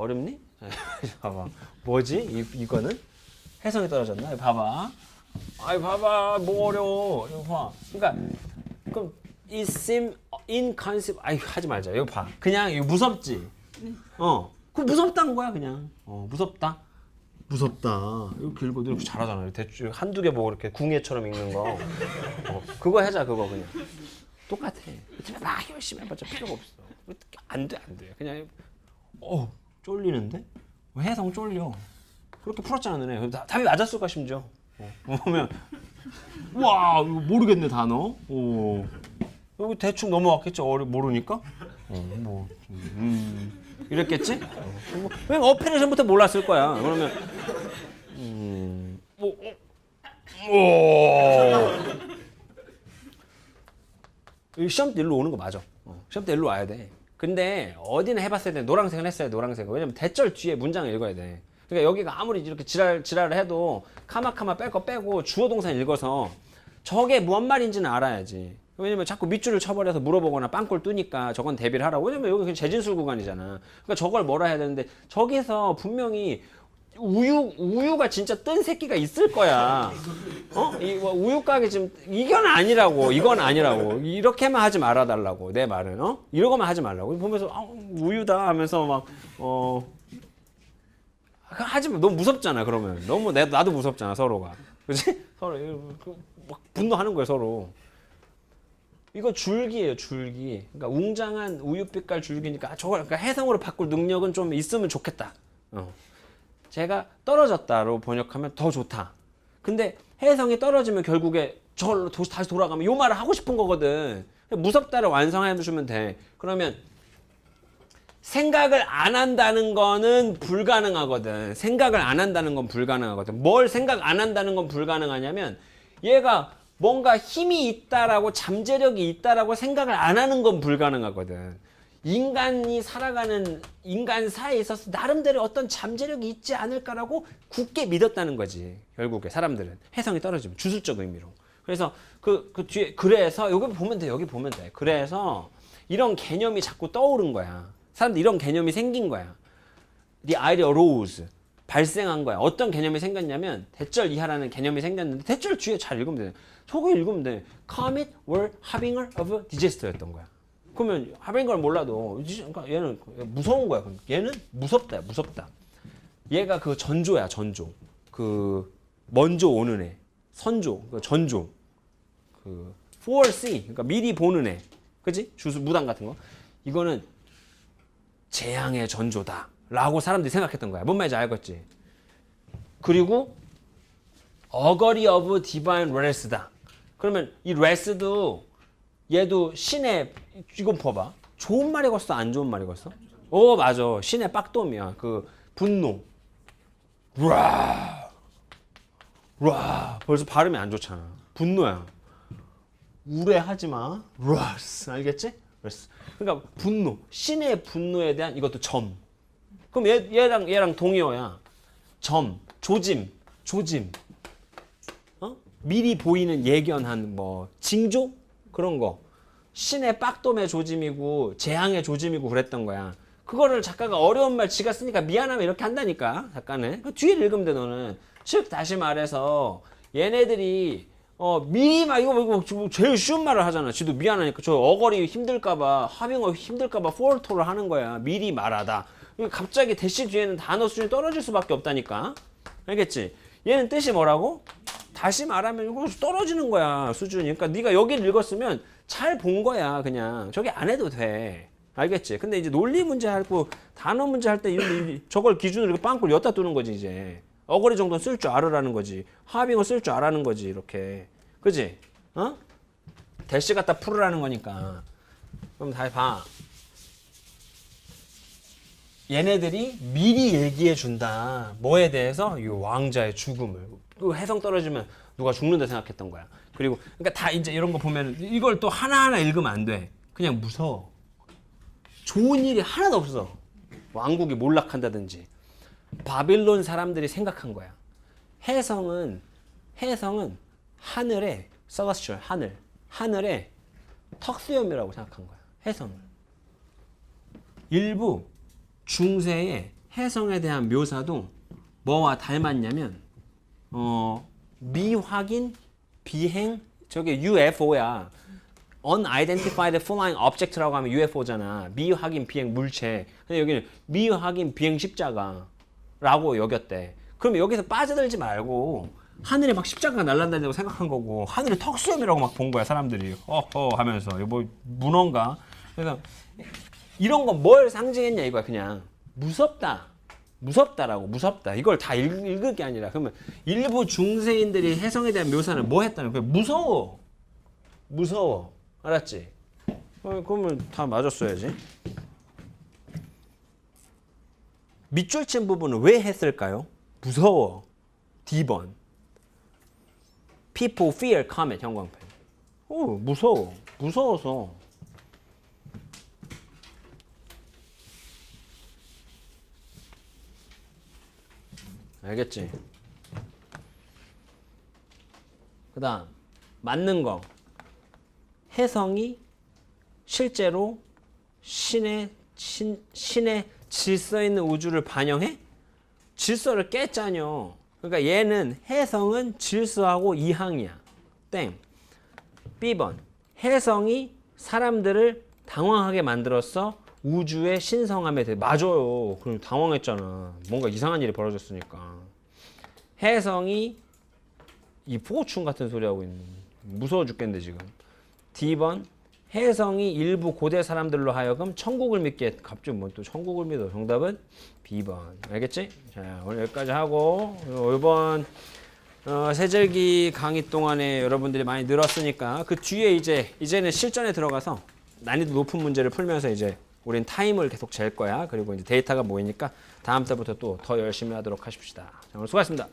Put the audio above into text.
어렵니? 봐봐. 뭐지? 이, 이거는? 해성이 떨어졌나? 봐봐. 아이, 봐봐. 뭐 어려워. 이거 봐. 그러니까, 그럼, it seem inconceivable. 아이, 하지 말자. 이거 봐. 그냥, 이거 무섭지? 어. 그 무섭다는 거야, 그냥. 어, 무섭다. 무섭다. 이렇게 읽어도 이렇게 잘하잖아. 대충 한두 개 보고 이렇게 궁예처럼 읽는 거. 어, 그거 하자, 그거 그냥. 똑같아. 막 열심히 해봤자 필요가 없어. 안 돼, 안 돼. 그냥, 어, 쫄리는데? 해성 쫄려. 그렇게 풀었잖아, 너네. 다- 답이 맞았을까, 심지어. 어, 보면, 와, 이거 모르겠네, 단어. 어. 여기 대충 넘어왔겠죠, 어리, 모르니까? 어, 뭐, 음. 이랬겠지? 어, 뭐, 왜냐면 어페레이션부터 몰랐을 거야. 그러면, 음, 뭐, 어, 오. 이 시험 때 일로 오는 거 맞아. 어, 시험 때 일로 와야 돼. 근데 어디는 해봤어야 돼. 노란색은 했어야 돼. 노란색은. 왜냐면 대절 뒤에 문장을 읽어야 돼. 그러니까 여기가 아무리 이렇게 지랄, 지랄을 해도 카마카마 뺄 거 빼고 주어 동사 읽어서 저게 무슨 말인지는 알아야지. 왜냐면 자꾸 밑줄을 쳐버려서 물어보거나 빵골 뜨니까 저건 대비를 하라고. 왜냐면 여기 재진술 구간이잖아. 그러니까 저걸 뭐라 해야 되는데 저기서 분명히 우유 우유가 진짜 뜬 새끼가 있을 거야. 어? 이 뭐, 우유 가게 지금 이건 아니라고. 이건 아니라고. 이렇게만 하지 말아 달라고. 내 말은. 어? 이러고만 하지 말라고. 보면서 아, 우유다 하면서 막 어 하지 마. 너무 무섭잖아. 그러면 너무 내 나도 무섭잖아 서로가. 그렇지? 서로 그막 분노하는 거야 서로. 이거 줄기예요, 줄기. 그러니까 웅장한 우유 빛깔 줄기니까 아, 저걸 그러니까 해성으로 바꿀 능력은 좀 있으면 좋겠다. 어. 제가 떨어졌다로 번역하면 더 좋다. 근데 해성이 떨어지면 결국에 저걸로 도- 다시 돌아가면 요 말을 하고 싶은 거거든. 무섭다를 완성해 주면 돼. 그러면 생각을 안 한다는 거는 불가능하거든. 생각을 안 한다는 건 불가능하거든. 뭘 생각 안 한다는 건 불가능하냐면 얘가 뭔가 힘이 있다라고 잠재력이 있다라고 생각을 안 하는 건 불가능하거든. 인간이 살아가는 인간사에 있어서 나름대로 어떤 잠재력이 있지 않을까라고 굳게 믿었다는 거지. 결국에 사람들은 해성이 떨어지면 주술적 의미로. 그래서 그, 그 뒤에 그래서 여기 보면 돼. 여기 보면 돼. 그래서 이런 개념이 자꾸 떠오른 거야. 사람들 이런 개념이 생긴 거야. The idea arose. 발생한 거야. 어떤 개념이 생겼냐면 대절 이하라는 개념이 생겼는데 대절 뒤에 잘 읽으면 돼. 저거 읽으면 돼. Comet were harbinger of disaster였던 거야. 그러면 harbinger 몰라도 그러니까 얘는 무서운 거야. 얘는 무섭다. 무섭다. 얘가 그 전조야. 전조. 그 먼저 오는 애. 선조. 그 전조. 그 foresee. 그러니까 미리 보는 애. 그지? 주수 무당 같은 거. 이거는 재앙의 전조다. 라고 사람들이 생각했던 거야. 뭔 말인지 알겠지? 그리고 어거리 오브 디바인 레스다. 그러면 이 레스도 얘도 신의 이건 봐봐. 좋은 말이겠어? 안 좋은 말이겠어? 오 맞아. 신의 빡돔이야. 그 분노. 와. 와. 벌써 발음이 안 좋잖아. 분노야. 우레하지 마. 라스. 알겠지? 그러니까 분노. 신의 분노에 대한 이것도 점. 그럼 얘, 얘랑 얘랑 동의어야. 점, 조짐, 조짐. 어? 미리 보이는 예견한 뭐 징조 그런 거. 신의 빡돔의 조짐이고 재앙의 조짐이고 그랬던 거야. 그거를 작가가 어려운 말 지가 쓰니까 미안하면 이렇게 한다니까 작가는. 그 뒤에 읽으면 돼 너는. 즉 다시 말해서 얘네들이 어 미리 막 이거 이거 제일 쉬운 말을 하잖아. 지도 미안하니까 저 어거리 힘들까봐 하빙어 힘들까봐 포얼토를 하는 거야. 미리 말하다. 갑자기 대시 뒤에는 단어 수준이 떨어질 수밖에 없다니까. 알겠지? 얘는 뜻이 뭐라고? 다시 말하면 이거 떨어지는 거야 수준이. 그러니까 네가 여기를 읽었으면 잘 본 거야 그냥. 저기 안 해도 돼. 알겠지? 근데 이제 논리 문제 할고 단어 문제 할 때 저걸 기준으로 이렇게 빵꾸를 엿다 두는 거지 이제. 어거리 정도는 쓸 줄 알으라는 거지. 하빙어 쓸 줄 알라는 거지 이렇게. 그지? 어? 대시 갖다 풀으라는 거니까. 그럼 다 봐. 얘네들이 미리 얘기해 준다. 뭐에 대해서? 이 왕자의 죽음을. 그 해성 떨어지면 누가 죽는다 생각했던 거야. 그리고 그러니까 다 이제 이런 거 보면 이걸 또 하나하나 읽으면 안 돼. 그냥 무서워. 좋은 일이 하나도 없어. 왕국이 몰락한다든지. 바빌론 사람들이 생각한 거야. 해성은 해성은 하늘에 서거스처 하늘 하늘에 턱수염이라고 생각한 거야. 해성을. 일부 중세에 해성에 대한 묘사도 뭐와 닮았냐면 어 미확인 비행 저게 UFO야. Unidentified Flying Object라고 하면 UFO잖아. 미확인 비행 물체. 근데 여기는 미확인 비행 십자가라고 여겼대. 그럼 여기서 빠져들지 말고 하늘에 막 십자가가 날아다닌다고 생각한 거고 하늘에 턱수염이라고 막 본 거야 사람들이. 어허 하면서 이거 뭐 문어인가? 그래서 이런 건 뭘 상징했냐 이거야 그냥. 무섭다. 무섭다라고 무섭다. 이걸 다 읽, 읽을 게 아니라. 그러면 일부 중세인들이 해성에 대한 묘사는 뭐 했다는 거야? 무서워. 무서워. 알았지? 어, 그러면 다 맞았어야지. 밑줄 친 부분은 왜 했을까요? 무서워. D번. People fear comet 형광펜. 오 무서워. 무서워서 알겠지? 그 다음 맞는 거 혜성이 실제로 신의 신, 신의 질서 있는 우주를 반영해? 질서를 깼잖여. 그러니까 얘는 혜성은 질서하고 이항이야. 땡. B번. 혜성이 사람들을 당황하게 만들었어. 우주의 신성함에 대해 맞아요. 그럼 당황했잖아. 뭔가 이상한 일이 벌어졌으니까. 혜성이 이 포고충 같은 소리 하고 있는. 무서워 죽겠는데 지금. D번 혜성이 일부 고대 사람들로 하여금 천국을 믿게 갑자기 뭐또 천국을 믿어 정답은 B번 알겠지? 자 오늘 여기까지 하고 이번 어, 세절기 강의 동안에 여러분들이 많이 늘었으니까 그 뒤에 이제 이제는 실전에 들어가서 난이도 높은 문제를 풀면서 이제 우린 타임을 계속 잴 거야 그리고 이제 데이터가 모이니까 다음 달부터 또 더 열심히 하도록 하십시다 자, 오늘 수고하셨습니다.